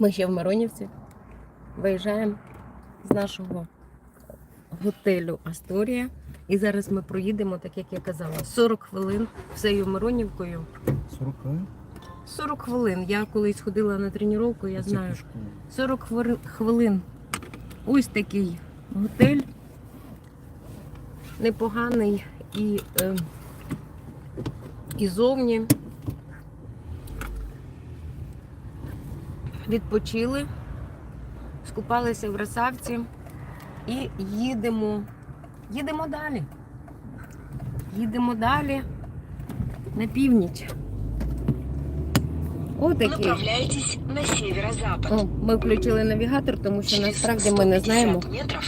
Ми ще в Миронівці виїжджаємо з нашого готелю Асторія. І зараз ми проїдемо, так як я казала, 40 хвилин всею Миронівкою. 40 хвилин? 40 хвилин. Я колись ходила на тренування, я знаю. пішком. 40 хвилин. Ось такий готель. Непоганий і, е, і зовні. Відпочили, скупалися в Росавці і їдемо. Їдемо далі. Їдемо далі на північ. Направляйтесь на северо-запад. О, ми включили навігатор, тому що насправді ми не знаємо,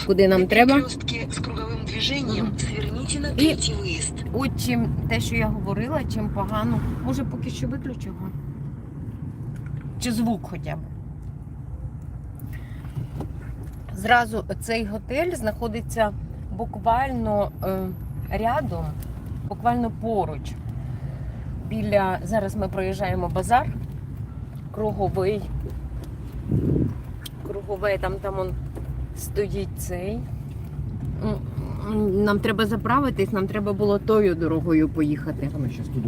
куди нам треба. перекрестке с круговым движением сверните на третий выезд. От чим те, що я говорила, чим погано. Може, поки що виключу його. Чи звук хоча б. Зразу цей готель знаходиться буквально е, рядом, буквально поруч. Біля. Зараз ми проїжджаємо базар. Круговий. Круговий, там, там он стоїть цей. Нам треба заправитись, нам треба було тою дорогою поїхати.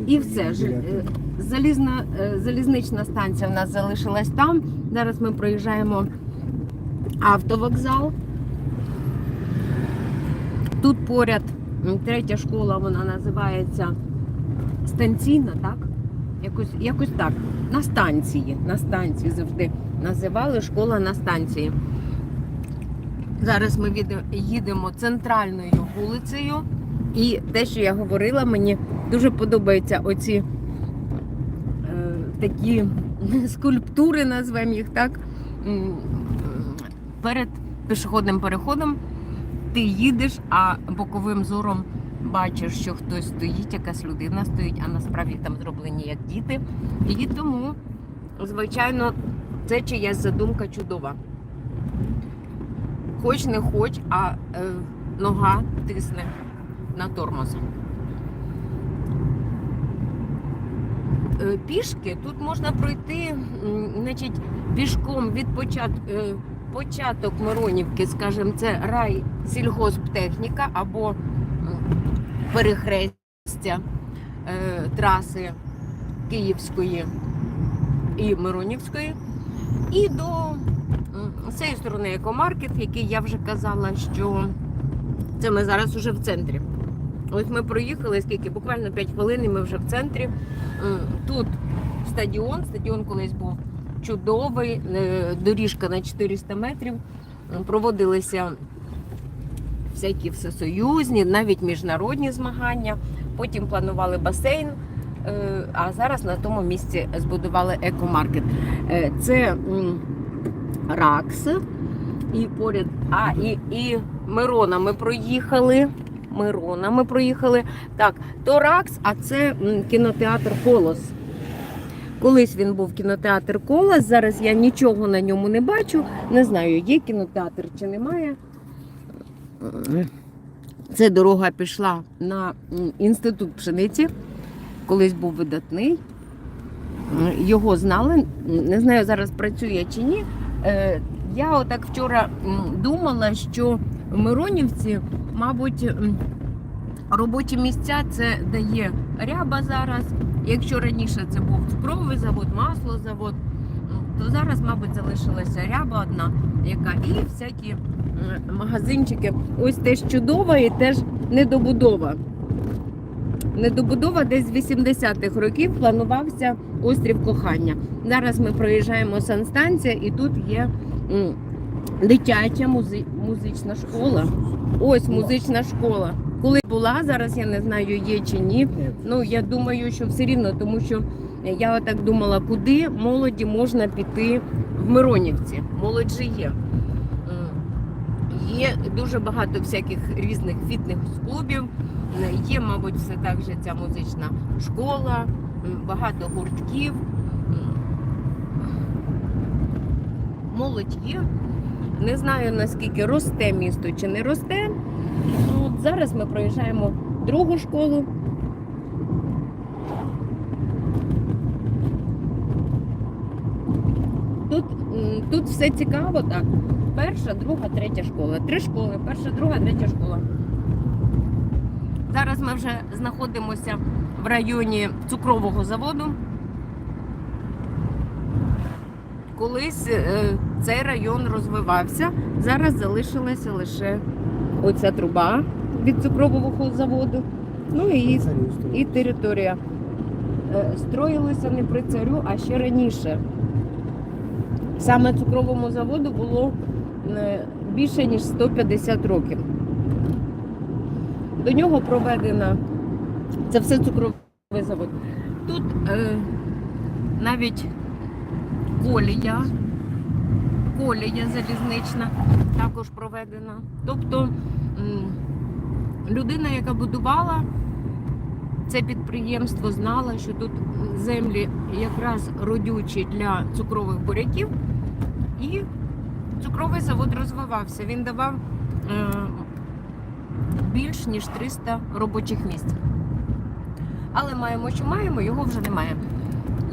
І все ж е, залізна, е, залізнична станція в нас залишилась там. Зараз ми проїжджаємо автовокзал. Тут поряд третя школа, вона називається станційна, так? Якось, якось так. На станції. На станції завжди називали школа на станції. Зараз ми їдемо центральною вулицею. І те, що я говорила, мені дуже подобаються оці е, такі скульптури, назвемо їх так. Перед пішохідним переходом ти їдеш, а боковим зором бачиш, що хтось стоїть, якась людина стоїть, а насправді там зроблені як діти. І тому, звичайно, це чиясь задумка чудова. Хоч не хоч, а е, нога тисне на тормоз. Е, Пішки тут можна пройти, значить, пішком від початку. Початок Миронівки, скажімо, це рай сільгосптехніка або перехрестя е, траси Київської і Миронівської. І до з цієї сторони екомаркет, який я вже казала, що це ми зараз уже в центрі. Ось ми проїхали скільки, буквально 5 хвилин, і ми вже в центрі. Тут стадіон, стадіон колись був чудовий, е, доріжка на 400 метрів. Проводилися всякі всесоюзні, навіть міжнародні змагання. Потім планували басейн. е, А зараз на тому місці збудували екомаркет. Е, Це Ракс. І поряд. А, і, і Мирона ми проїхали. Мирона ми проїхали. Так, то Ракс, а це кінотеатр Колос. Колись він був кінотеатр Колос. Зараз я нічого на ньому не бачу. Не знаю, є кінотеатр чи немає. Це дорога пішла на інститут пшениці. Колись був видатний. Його знали. Не знаю, зараз працює чи ні. Е, Я отак вчора думала, що в Миронівці, мабуть, робочі місця це дає ряба зараз. Якщо раніше це був цукровий завод, маслозавод, то зараз, мабуть, залишилася ряба одна, яка і всякі магазинчики. Ось теж чудова і теж недобудова. Недобудова десь з 80-х років планувався острів кохання. Зараз ми проїжджаємо санстанція і тут є дитяча музи- музична школа. Ось музична школа. Коли була, зараз я не знаю, є чи ні. Ну я думаю, що все рівно, тому що я отак думала, куди молоді можна піти в Миронівці. Молодь же є. Є дуже багато всяких різних фітнес-клубів. Є, мабуть, все так же ця музична школа, багато гуртків. Молодь є. Не знаю наскільки росте місто чи не росте. Ну, От зараз ми проїжджаємо другу школу. Тут тут все цікаво, так. Перша, друга, третя школа. Три школи. Перша, друга, третя школа. Зараз ми вже знаходимося в районі цукрового заводу. Колись е, цей район розвивався. Зараз залишилася лише оця труба від цукрового заводу. Ну і, і територія. Е, Строїлися не при царю, а ще раніше. Саме цукровому заводу було е, більше ніж 150 років. До нього проведена це все цукровий завод. Тут е, навіть колія, колія залізнична також проведена. Тобто людина, яка будувала це підприємство, знала, що тут землі якраз родючі для цукрових буряків, і цукровий завод розвивався. Він давав е, більш ніж 300 робочих місць. Але маємо, що маємо, його вже немає.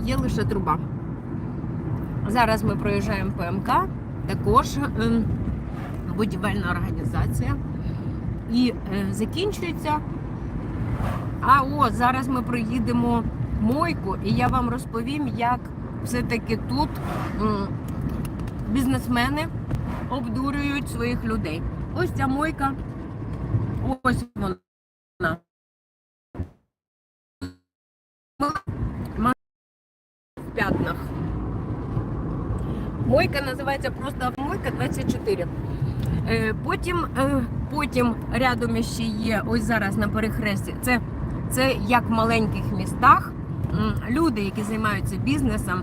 Є лише труба. Зараз ми проїжджаємо ПМК, також е, будівельна організація. І е, закінчується. А о, зараз ми проїдемо мойку, і я вам розповім, як все-таки тут бізнесмени обдурюють своїх людей. Ось ця мойка. Ось вона. В п'ятнах. Мойка називається просто Мойка 24. Е, Потім, е, потім рядом ще є, ось зараз на перехресті. Це, це як в маленьких містах. Люди, які займаються бізнесом,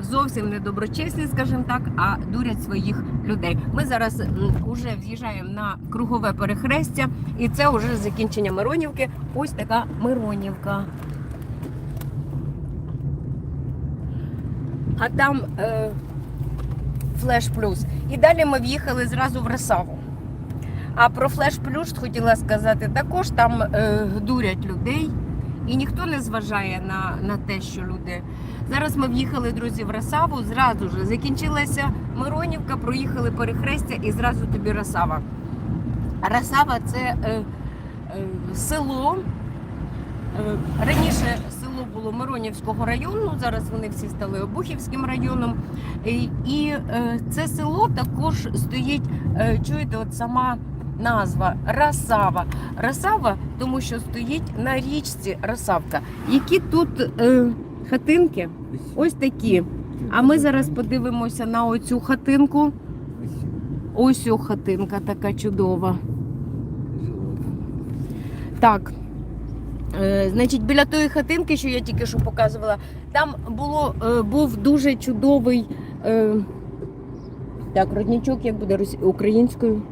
зовсім не доброчесні, скажімо так, а дурять своїх людей. Ми зараз вже в'їжджаємо на кругове перехрестя, і це вже закінчення Миронівки. Ось така Миронівка. А там е, Флеш Плюс. І далі ми в'їхали зразу в Ресаву. А про Флеш Плюс хотіла сказати, також там е, дурять людей. І ніхто не зважає на, на те, що люди. Зараз ми в'їхали, друзі, в Росаву, зразу ж закінчилася Миронівка, проїхали перехрестя і зразу тобі Росава. Росава це е, е, село. Е, раніше село було Миронівського району, зараз вони всі стали Обухівським районом. І, і е, це село також стоїть, е, чуєте, от сама назва Росава. Росава, тому що стоїть на річці Росавка. Які тут е, хатинки? Ось такі. А ми зараз подивимося на оцю хатинку. Ось о хатинка така чудова. Так. Е, Значить, біля тої хатинки, що я тільки що показувала, там було, е, був дуже чудовий. Е, так, родничок, як буде українською?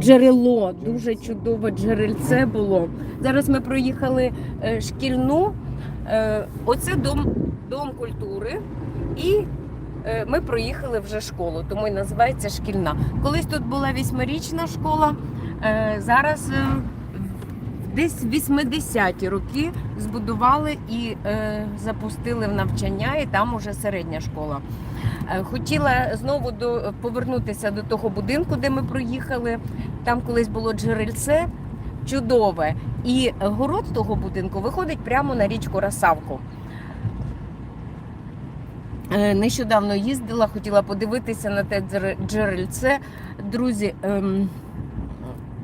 Джерело, дуже чудове джерельце було. Зараз ми проїхали е, шкільну. Е, Оце дом, дом культури. І е, ми проїхали вже школу, тому і називається шкільна. Колись тут була вісьмирічна школа. Зараз десь 80-ті роки збудували і е, запустили в навчання, і там уже середня школа. Е, Хотіла знову до, повернутися до того будинку, де ми проїхали. Там колись було джерельце чудове. І город того будинку виходить прямо на річку Росавку. Е, Нещодавно їздила, хотіла подивитися на те джерельце. Друзі, ем,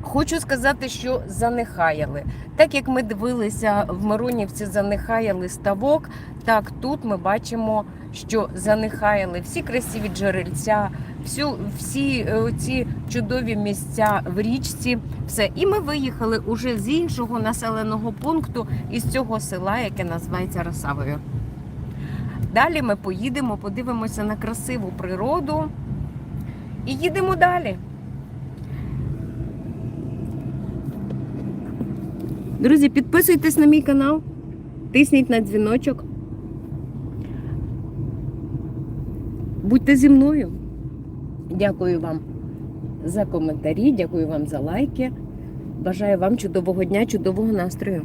хочу сказати, що занехаяли. Так як ми дивилися в Миронівці, занехаяли ставок, так тут ми бачимо, що занехаяли всі красиві джерельця, всю, всі е, ці чудові місця в річці. Все. І ми виїхали уже з іншого населеного пункту із цього села, яке називається Росавою. Далі ми поїдемо, подивимося на красиву природу і їдемо далі. Друзі, підписуйтесь на мій канал, тисніть на дзвіночок. Будьте зі мною. Дякую вам за коментарі, дякую вам за лайки. Бажаю вам чудового дня, чудового настрою.